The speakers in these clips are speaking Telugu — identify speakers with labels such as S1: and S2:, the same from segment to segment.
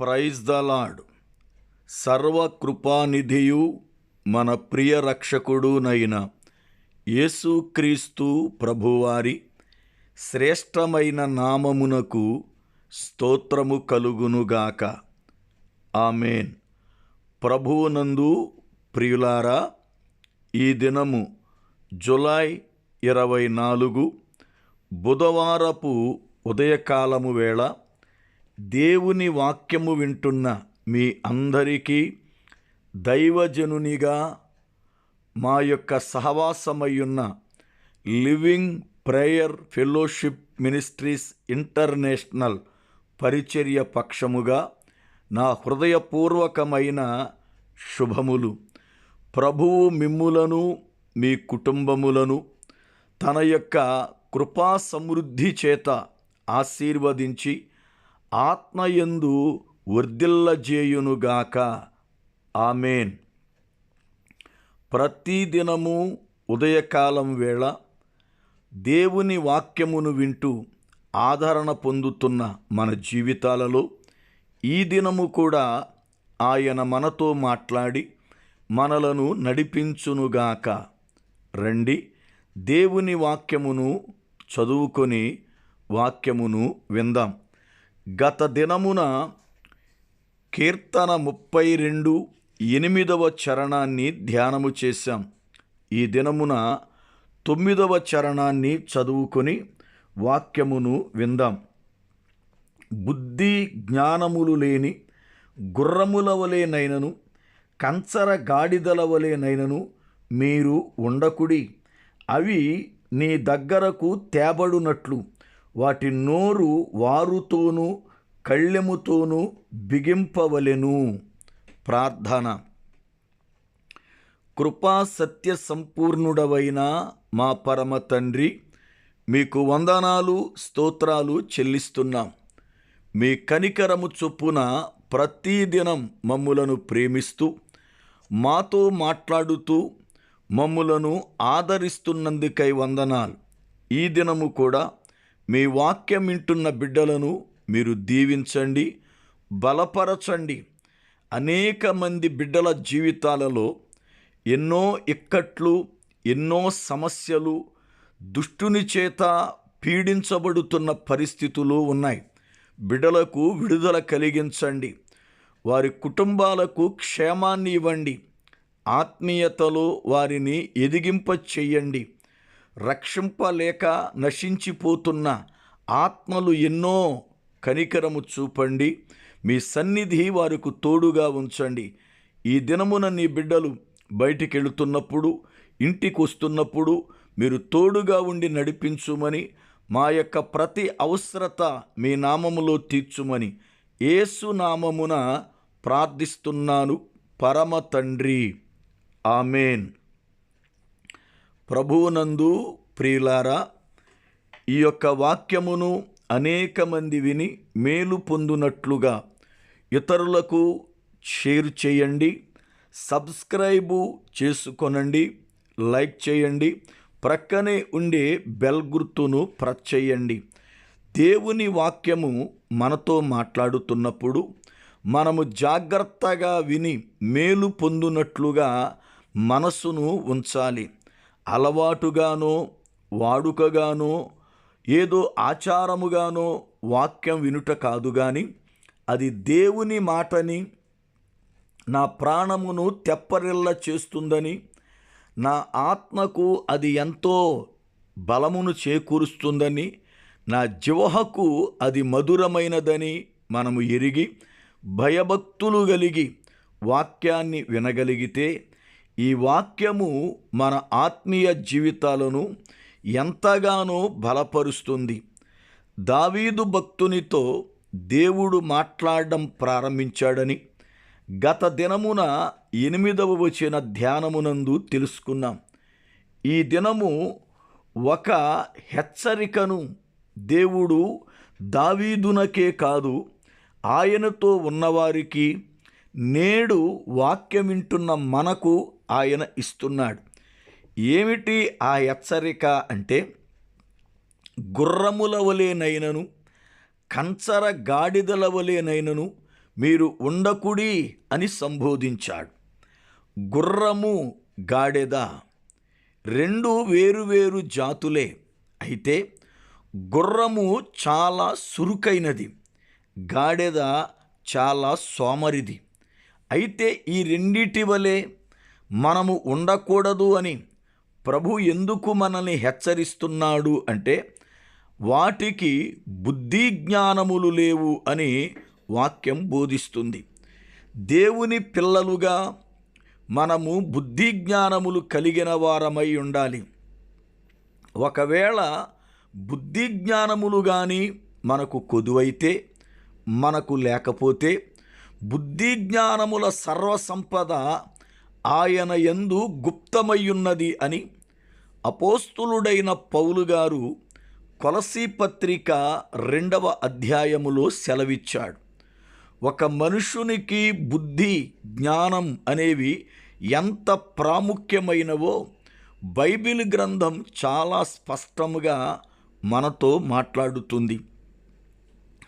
S1: ప్రైజ్ ద లాడ్ సర్వకృపానిధియు మన ప్రియ రక్షకుడునైన యేసుక్రీస్తు ప్రభువారి శ్రేష్టమైన నామమునకు స్తోత్రము కలుగునుగాక. ఆమెన్. ప్రభువునందు ప్రియులారా ఈ దినము జులై ఇరవై నాలుగు బుధవారపు ఉదయకాలము వేళ దేవుని వాక్యము వింటున్న మీ అందరికీ దైవజనునిగా మా యొక్క సహవాసమయ్యున్న Living Prayer Fellowship Ministries International పరిచర్య పక్షముగా నా హృదయపూర్వకమైన శుభములు. ప్రభువు మిమ్ములను మీ కుటుంబములను తన యొక్క కృపా సమృద్ధి చేత ఆశీర్వదించి ఆత్మయందు వర్ధిల్లజేయునుగాక. ఆమెన్. ప్రతిదినము ఉదయకాలం వేళ దేవుని వాక్యమును వింటూ ఆదరణ పొందుతున్న మన జీవితాలలో ఈ దినము కూడా ఆయన మనతో మాట్లాడి మనలను నడిపించునుగాక. రండి దేవుని వాక్యమును చదువుకొని వాక్యమును విందాం. గత దినమున కీర్తన ముప్పై రెండు ఎనిమిదవ చరణాన్ని ధ్యానము చేశాం. ఈ దినమున తొమ్మిదవ చరణాన్ని చదువుకొని వాక్యమును విందాం. బుద్ధి జ్ఞానములు లేని గుర్రముల వలెనైనను కంచర గాడిదల వలెనైనను మీరు ఉండకుడి. అవి నీ దగ్గరకు తేబడునట్లు. వాటి నోరు వారుతోనూ కళ్ళెముతోనూ బిగింపవలెను. ప్రార్థన. కృపా సత్య సంపూర్ణుడవైన మా పరమ తండ్రి మీకు వందనాలు స్తోత్రాలు చెల్లిస్తున్నాం. మీ కనికరము చొప్పున ప్రతిదినం మమ్ములను ప్రేమిస్తూ మాతో మాట్లాడుతూ మమ్ములను ఆదరిస్తున్నందుకై వందనాలు. ఈ దినము కూడా మీ వాక్యం వింటున్న బిడ్డలను మీరు దీవించండి బలపరచండి. అనేక మంది బిడ్డల జీవితాలలో ఎన్నో ఇక్కట్లు ఎన్నో సమస్యలు దుష్టుని చేత పీడించబడుతున్న పరిస్థితులు ఉన్నాయి. బిడ్డలకు విడుదల కలిగించండి. వారి కుటుంబాలకు క్షేమాన్ని ఇవ్వండి. ఆత్మీయతలో వారిని ఎదిగింప చెయ్యండి రక్షింపలేక నశించిపోతున్న ఆత్మలు ఎన్నో కనికరము చూపండి. మీ సన్నిధి వారికి తోడుగా ఉంచండి. ఈ దినమున నీ బిడ్డలు బయటికి వెళుతున్నప్పుడు ఇంటికి వస్తున్నప్పుడు మీరు తోడుగా ఉండి నడిపించుమని మా యొక్క ప్రతి అవసరత మీ నామములో తీర్చుమని ఏసు నామమున ప్రార్థిస్తున్నాను. పరమ తండ్రి. ఆమెన్. ప్రభువునందు ప్రియులారా ఈ యొక్క వాక్యమును అనేక మంది విని మేలు పొందునట్లుగా ఇతరులకు షేర్ చేయండి సబ్స్క్రైబు చేసుకొనండి లైక్ చేయండి ప్రక్కనే ఉండే బెల్ గుర్తును ప్రెస్ చేయండి. దేవుని వాక్యము మనతో మాట్లాడుతున్నప్పుడు మనము జాగ్రత్తగా విని మేలు పొందునట్లుగా మనసును ఉంచాలి. అలవాటుగానో వాడుకగానో ఏదో ఆచారముగానో వాక్యం వినుట కాదు కానీ అది దేవుని మాటని నా ప్రాణమును తెప్పరిల్ల చేస్తుందని నా ఆత్మకు అది ఎంతో బలమును చేకూరుస్తుందని నా జివహకు అది మధురమైనదని మనము ఎరిగి భయభక్తులు కలిగి వాక్యాన్ని వినగలిగితే ఈ వాక్యము మన ఆత్మీయ జీవితాలను ఎంతగానో బలపరుస్తుంది. దావీదు భక్తునితో దేవుడు మాట్లాడడం ప్రారంభించాడని గత దినమున ఎనిమిదవ వచ్చిన ధ్యానమునందు తెలుసుకున్నాం. ఈ దినము ఒక హెచ్చరికను దేవుడు దావీదునకే కాదు ఆయనతో ఉన్నవారికి నేడు వాక్యం వింటున్న మనకు ఆయన ఇస్తున్నాడు. ఏమిటి ఆ హెచ్చరిక అంటే గుర్రముల వలెనైనను కంచర గాడిదల వలెనైనను మీరు ఉండకుడి అని సంబోధించాడు. గుర్రము గాడెద రెండు వేరువేరు జాతులే. అయితే గుర్రము చాలా సురుకైనది గాడెద చాలా సోమరిది. అయితే ఈ రెండిటి వలె మనము ఉండకూడదు అని ప్రభు ఎందుకు మనల్ని హెచ్చరిస్తున్నాడు అంటే వాటికి బుద్ధి జ్ఞానములు లేవు అని వాక్యం బోధిస్తుంది. దేవుని పిల్లలుగా మనము బుద్ధి జ్ఞానములు కలిగిన వారమై ఉండాలి. ఒకవేళ బుద్ధి జ్ఞానములు కానీ మనకు కొదువైతే మనకు లేకపోతే బుద్ధి జ్ఞానముల సర్వసంపద ఆయన ఎందు గుప్తమయ్యున్నది అని అపోస్తులుడైన పౌలు గారు కొలసీ పత్రిక రెండవ అధ్యాయములో సెలవిచ్చాడు. ఒక మనుషునికి బుద్ధి జ్ఞానం అనేవి ఎంత ప్రాముఖ్యమైనవో బైబిల్ గ్రంథం చాలా స్పష్టముగా మనతో మాట్లాడుతుంది.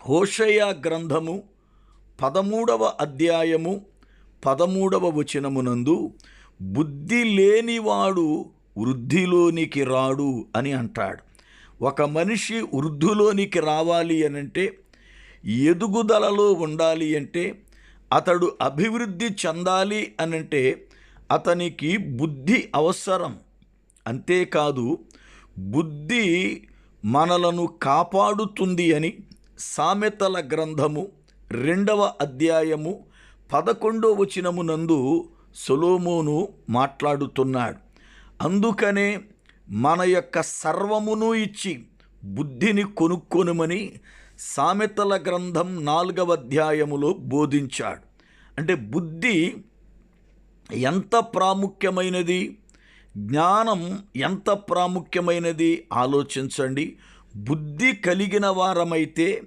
S1: హోషయ గ్రంథము పదమూడవ అధ్యాయము పదమూడవ వచనమునందు బుద్ధి లేనివాడు వృద్ధిలోనికి రాడు అని అంటాడు. ఒక మనిషి వృద్ధిలోనికి రావాలి అనంటే ఎదుగుదలలో ఉండాలి అంటే అతడు అభివృద్ధి చెందాలి అనంటే అతనికి బుద్ధి అవసరం. అంతేకాదు బుద్ధి మనలను కాపాడుతుంది అని సామెతల గ్రంథము రెండవ అధ్యాయము పదకొండో వచనమునందు సొలోమోను మాట్లాడుతున్నాడు. అందుకనే మన యొక్క సర్వమును ఇచ్చి బుద్ధిని కొనుక్కొనుమని సామెతల గ్రంథం నాలుగవ అధ్యాయములో బోధించాడు. అంటే బుద్ధి ఎంత ప్రాముఖ్యమైనది? జ్ఞానం ఎంత ప్రాముఖ్యమైనది? ఆలోచించండి. బుద్ధి కలిగిన వారమైతే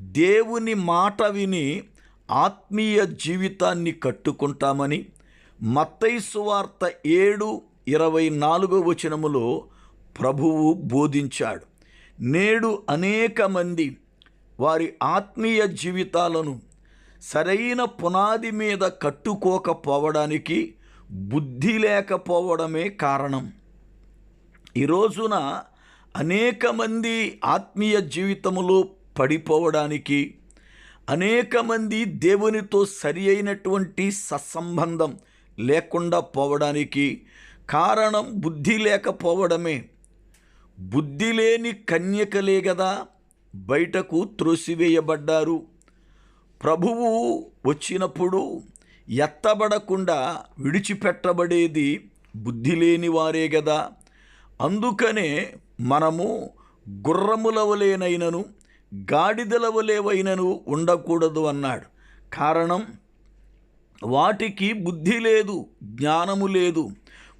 S1: దేవుని మాట విని ఆత్మీయ జీవితాన్ని కట్టుకుంటామని మత్తైసు ఏడు ఇరవై నాలుగో వచనములో ప్రభువు బోధించాడు. నేడు అనేక మంది వారి ఆత్మీయ జీవితాలను సరైన పునాది మీద కట్టుకోకపోవడానికి బుద్ధి లేకపోవడమే కారణం. ఈ రోజున అనేక మంది ఆత్మీయ జీవితములో పడిపోవడానికి అనేక మంది దేవునితో సరి అయినటువంటి సత్సంబంధం లేకుండా పోవడానికి కారణం బుద్ధి లేకపోవడమే. బుద్ధి లేని కన్యకలే కదా బయటకు త్రోసివేయబడ్డారు. ప్రభువు వచ్చినప్పుడు ఎత్తబడకుండా విడిచిపెట్టబడేది బుద్ధి లేని వారే కదా అందుకనే మనము గుర్రముల వలేనైనను గాడిదల వలెవైనను ఉండకూడదు అన్నాడు. కారణం వాటికి బుద్ధి లేదు జ్ఞానము లేదు.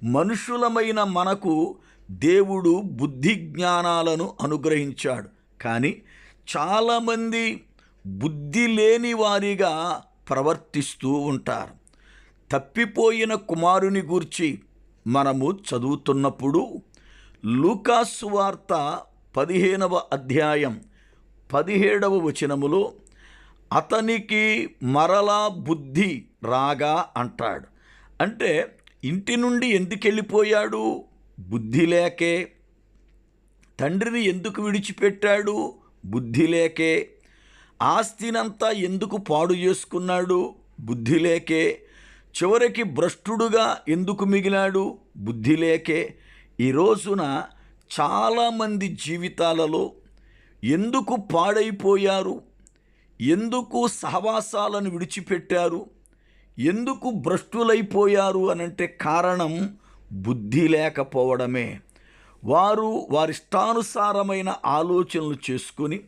S1: మనుషులమైన మనకు దేవుడు బుద్ధి జ్ఞానాలను అనుగ్రహించాడు. కానీ చాలామంది బుద్ధి లేని వారిగా ప్రవర్తిస్తూ ఉంటారు. తప్పిపోయిన కుమారుని గూర్చి మనము చదువుతున్నప్పుడు లూకాసు వార్త పదిహేనవ అధ్యాయం పదిహేడవ వచనములో అతనికి మరలా బుద్ధి రాగా అంటాడు. అంటే ఇంటి నుండి ఎందుకు వెళ్ళిపోయాడు? బుద్ధి లేకే. తండ్రిని ఎందుకు విడిచిపెట్టాడు? బుద్ధి లేకే. ఆస్తినంతా ఎందుకు పాడు చేసుకున్నాడు? బుద్ధి లేకే. చివరికి భ్రష్టుడుగా ఎందుకు మిగిలాడు? బుద్ధి లేకే. ఈ రోజున చాలామంది జీవితాలలో ఎందుకు పాడైపోయారు? ఎందుకు సహవాసాలను విడిచిపెట్టారు? ఎందుకు భ్రష్టులైపోయారు అనంటే కారణం బుద్ధి లేకపోవడమే. వారు వారిష్టానుసారమైన ఆలోచనలు చేసుకుని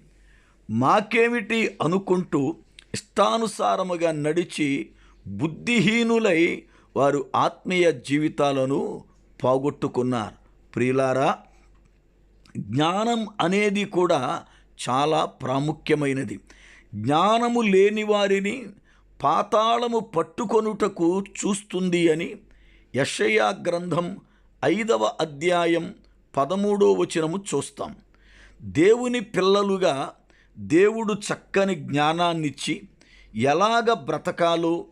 S1: మాకేమిటి అనుకుంటూ ఇష్టానుసారముగా నడిచి బుద్ధిహీనులై వారు ఆత్మీయ జీవితాలను పోగొట్టుకున్నారు. ప్రియులారా జ్ఞానం అనేది కూడా చాలా ప్రాముఖ్యమైనది. జ్ఞానము లేని వారిని పాతాళము పట్టుకొనుటకు చూస్తుంది అని యషయా గ్రంథం ఐదవ అధ్యాయం పదమూడో వచనము చూస్తాం. దేవుని పిల్లలుగా దేవుడు చక్కని జ్ఞానాన్నిచ్చి ఎలాగ బ్రతకాలో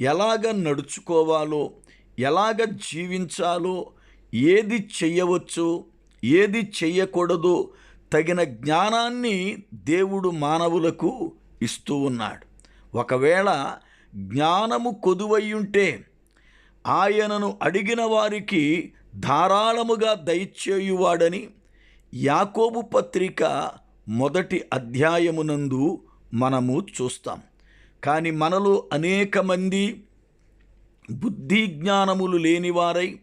S1: ఎలాగ నడుచుకోవాలో ఎలాగ జీవించాలో ఏది చేయవచ్చో ఏది చెయ్యకూడదో తగిన జ్ఞానాన్ని దేవుడు మానవులకు ఇస్తూ ఉన్నాడు. ఒకవేళ జ్ఞానము కొదువయ్యుంటే ఆయనను అడిగిన వారికి ధారాళముగా దయచేయువాడని యాకోబు పత్రిక మొదటి అధ్యాయమునందు మనము చూస్తాం. కానీ మనలో అనేక మంది బుద్ధి జ్ఞానములు లేనివారై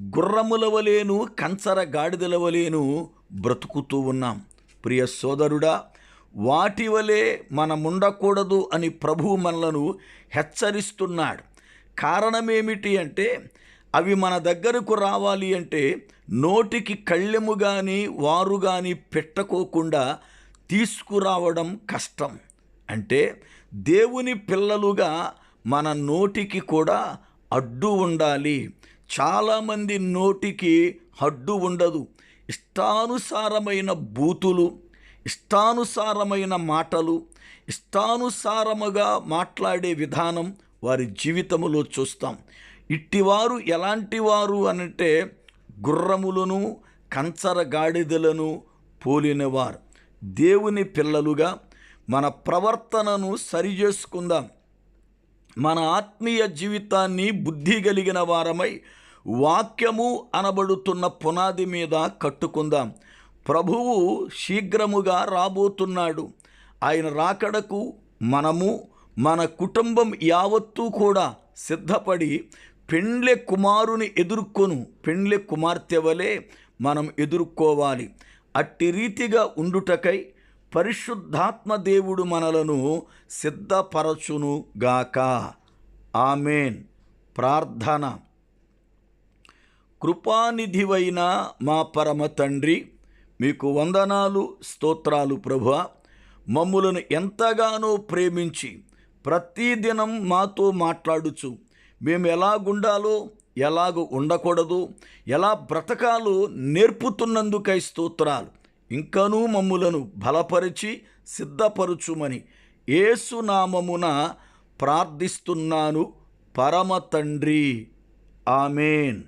S1: గుర్రముల వలేను కంచర గాడిదల వలేను బ్రతుకుతూ ఉన్నాం. ప్రియ సోదరుడా వాటి వలె మనముండకూడదు అని ప్రభువు మనలను హెచ్చరిస్తున్నాడు. కారణమేమిటి అంటే అవి మన దగ్గరకు రావాలి అంటే నోటికి కళ్ళెము కానీ వారు కానీ పెట్టకోకుండా తీసుకురావడం కష్టం. అంటే దేవుని పిల్లలుగా మన నోటికి కూడా అడ్డు ఉండాలి. చాలామంది నోటికి హడ్డు ఉండదు. ఇష్టానుసారమైన బూతులు ఇష్టానుసారమైన మాటలు ఇష్టానుసారముగా మాట్లాడే విధానం వారి జీవితములో చూస్తాం. ఇట్టివారు ఎలాంటి వారు అనంటే గుర్రములను కంచర గాడిదలను పోలినవారు. దేవుని పిల్లలుగా మన ప్రవర్తనను సరిచేసుకుందాం మన ఆత్మీయ జీవితాన్ని బుద్ధి కలిగిన వారమై వాక్యము అనబడుతున్న పునాది మీద కట్టుకుందాం. ప్రభువు శీఘ్రముగా రాబోతున్నాడు. ఆయన రాకడకు మనము మన కుటుంబం యావత్తూ కూడా సిద్ధపడి పెండ్లె కుమారుని ఎదుర్కొను. పెండ్లె కుమార్తె వలె మనం ఎదుర్కోవాలి. అట్టి రీతిగా ఉండుటకై పరిశుద్ధాత్మ దేవుడు మనలను సిద్ధపరచును గాక. ఆమెన్. ప్రార్థన. కృపానిధివైన మా పరమ తండ్రి మీకు వందనాలు స్తోత్రాలు ప్రభు మమ్ములను ఎంతగానో ప్రేమించి ప్రతిదినం మాతో మాట్లాడుచు. మేము ఎలాగుండాలో ఎలాగ ఉండకూడదు ఎలా బ్రతకాలో నేర్పుతున్నందుకై స్తోత్రాలు. ఇంకనూ మమ్ములను బలపరిచి సిద్ధపరుచుమని ఏసునామమున ప్రార్థిస్తున్నాను పరమ తండ్రి. ఆమెన్.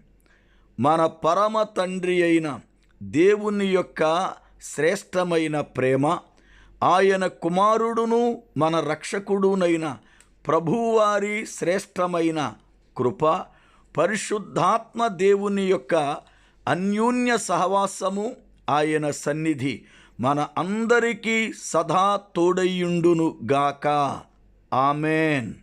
S1: మన పరమ తండ్రి అయిన దేవుని యొక్క శ్రేష్టమైన ప్రేమ ఆయన కుమారుడును మన రక్షకుడునైన ప్రభువారి శ్రేష్టమైన కృప పరిశుద్ధాత్మ దేవుని యొక్క అన్యోన్య సహవాసము ఆయన సన్నిధి మన అందరికీ సదా తోడయ్యుండును గాక ఆమెన్.